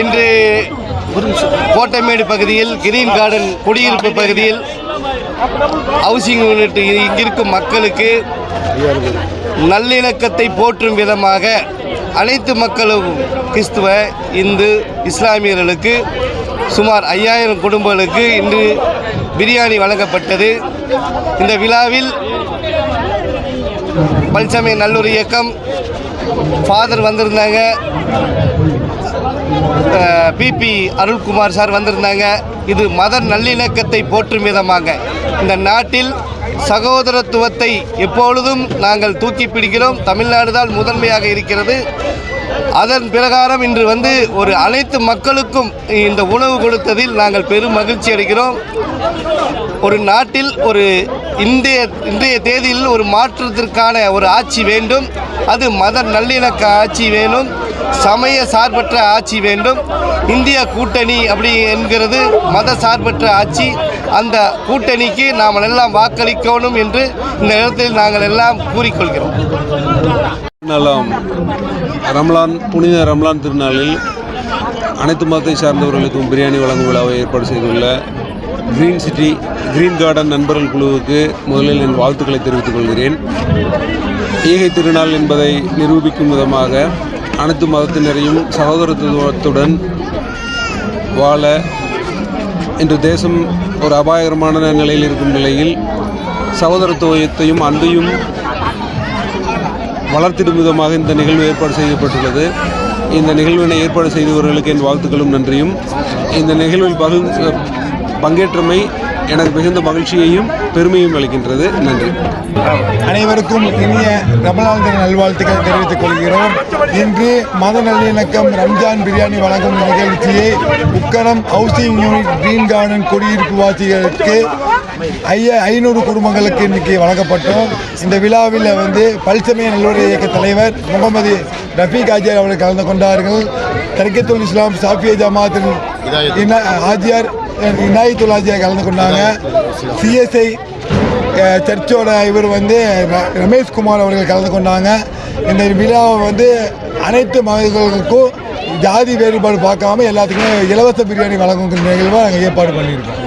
இன்று கோட்டமேடு பகுதியில் green garden குடியிருப்பு பகுதியில் ஹவுசிங் யூனிட் இங்கிருக்கும் மக்களுக்கு நல்லிணக்கத்தை போற்றும் விதமாக அனைத்து மக்களும் கிறிஸ்துவ இந்து இஸ்லாமியர்களுக்கு சுமார் ஐயாயிரம் குடும்பங்களுக்கு இன்று பிரியாணி வழங்கப்பட்டது. இந்த விழாவில் பல்சமய நல்லூர் இயக்கம் ஃபாதர் வந்திருந்தாங்க. பிபி அருள்குமார் சார் வந்திருந்தாங்க. இது மத நல்லிணக்கத்தை போற்றும் விதமாக. இந்த நாட்டில் சகோதரத்துவத்தை எப்பொழுதும் நாங்கள் தூக்கி பிடிக்கிறோம். தமிழ்நாடு தான் முதன்மையாக இருக்கிறது. அதன் பிரகாரம் இன்று வந்து ஒரு அனைத்து மக்களுக்கும் இந்த உணவு கொடுத்ததில் நாங்கள் பெரும் மகிழ்ச்சி அடைகிறோம். ஒரு நாட்டில் ஒரு இன்றைய இன்றைய தேதியில் ஒரு மாற்றத்திற்கான ஒரு ஆட்சி வேண்டும். அது மத நல்லிணக்க ஆட்சி வேணும் சமய சார்பற்ற ஆட்சி வேண்டும். இந்திய கூட்டணி அப்படி என்கிறது மத சார்பற்ற ஆட்சி. அந்த கூட்டணிக்கு நாம் எல்லாம் வாக்களிக்கணும் என்று இந்த இடத்தில் நாங்கள் எல்லாம் கூறிக்கொள்கிறோம். நலம். ரம்லான் புனித ரம்லான் திருநாளில் அனைத்து மதத்தை சார்ந்தவர்களுக்கும் பிரியாணி வழங்கும் விழாவை ஏற்பாடு செய்துள்ள கிரீன் சிட்டி கிரீன் கார்டன் நண்பர்கள் குழுவுக்கு முதலில் என் வாழ்த்துக்களை தெரிவித்துக் கொள்கிறேன். ஈகை திருநாள் என்பதை நிரூபிக்கும் விதமாக அனைத்து மதத்தினரையும் சகோதரத்துவத்துடன் வாழ இன்று தேசம் ஒரு அபாயகரமான நிலையில் இருக்கும் நிலையில் சகோதரத்துவத்தையும் அன்பையும் வளர்த்திடும் விதமாக இந்த நிகழ்வு ஏற்பாடு செய்யப்பட்டுள்ளது. இந்த நிகழ்வினை ஏற்பாடு செய்தவர்களுக்கு என் வாழ்த்துக்களும் நன்றியும். இந்த நிகழ்வில் பகு பங்கேற்றமை எனக்கு மிகுந்த மகிழ்ச்சியையும் பெருமையும் அளிக்கின்றது. நன்றி. அனைவருக்கும் இனிய ரமலான் தின நல்வாழ்த்துக்களை தெரிவித்துக் கொள்கிறோம். இன்று மத நல்லிணக்கம் ரம்ஜான் பிரியாணி வழங்கும் நிகழ்ச்சியை Ukkaram housing unit green garden குடியிருப்பு வாசிகளுக்கு ஐய ஐநூறு குடும்பங்களுக்கு இன்னைக்கு வழங்கப்பட்டோம். இந்த விழாவில் வந்து பல்சமய நல்லுறை இயக்க தலைவர் முகமது ரஃபீக் ஆஜியார் அவர்கள் கலந்து கொண்டார்கள். தர்கத்துல் இஸ்லாம் சாஃபியா ஜமாத்தின் ஆஜியார் விநாயக துலாஜியை கலந்து கொண்டாங்க. சிஎஸ்ஐ சர்ச்சோட இவர் வந்து ரமேஷ்குமார் ரமேஷ் குமார் அவர்கள் கலந்து கொண்டாங்க. இந்த விழாவை வந்து அனைத்து மகளிர்களுக்கும் ஜாதி வேறுபாடு பார்க்காம எல்லாத்துக்குமே இலவச பிரியாணி வழங்குகிற நிகழ்வாக நாங்கள் ஏற்பாடு பண்ணியிருக்கோம்.